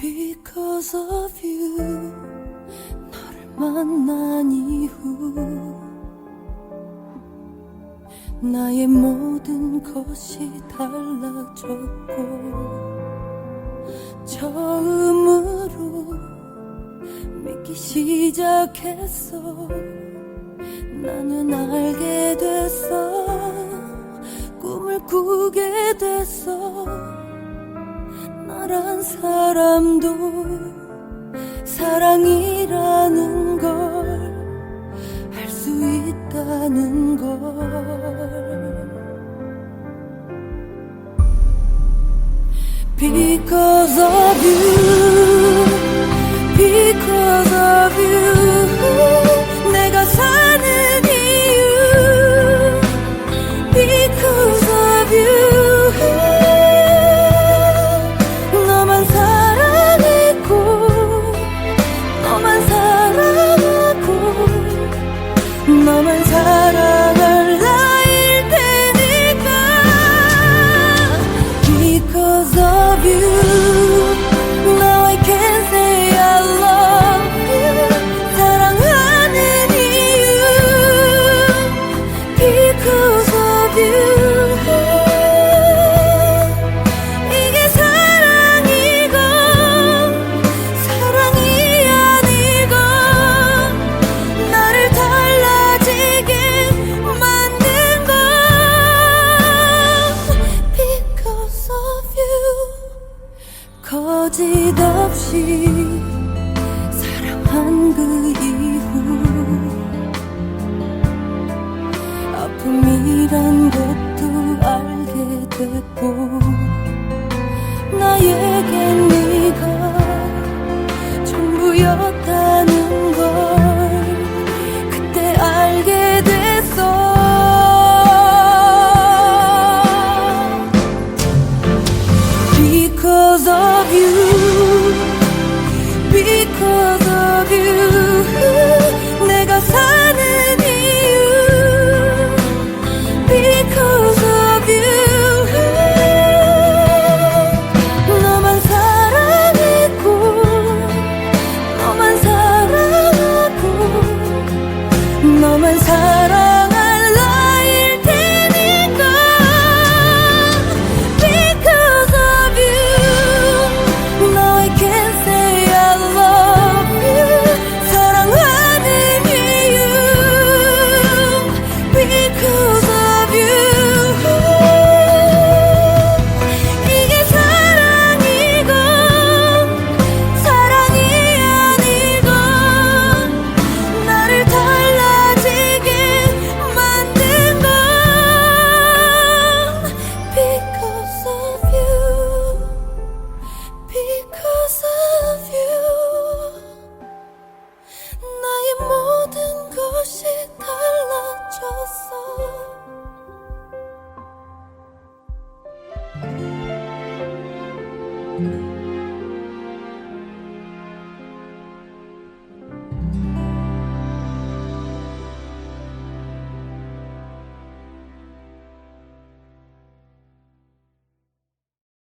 Because of you 너를 만난 이후 나의 모든 것이 달라졌고 처음으로 믿기 시작했어. 나는 알게 됐어. 꿈을 꾸게 됐어 나란 사람도 사랑이라는 걸 알 수 있다는 걸 Because of you Because of you Because of you 거짓 없이 사랑한 그 이후 Because of you 내가 사는 이유 Because of you 너만 사랑했고 너만 사랑하고 너만 사랑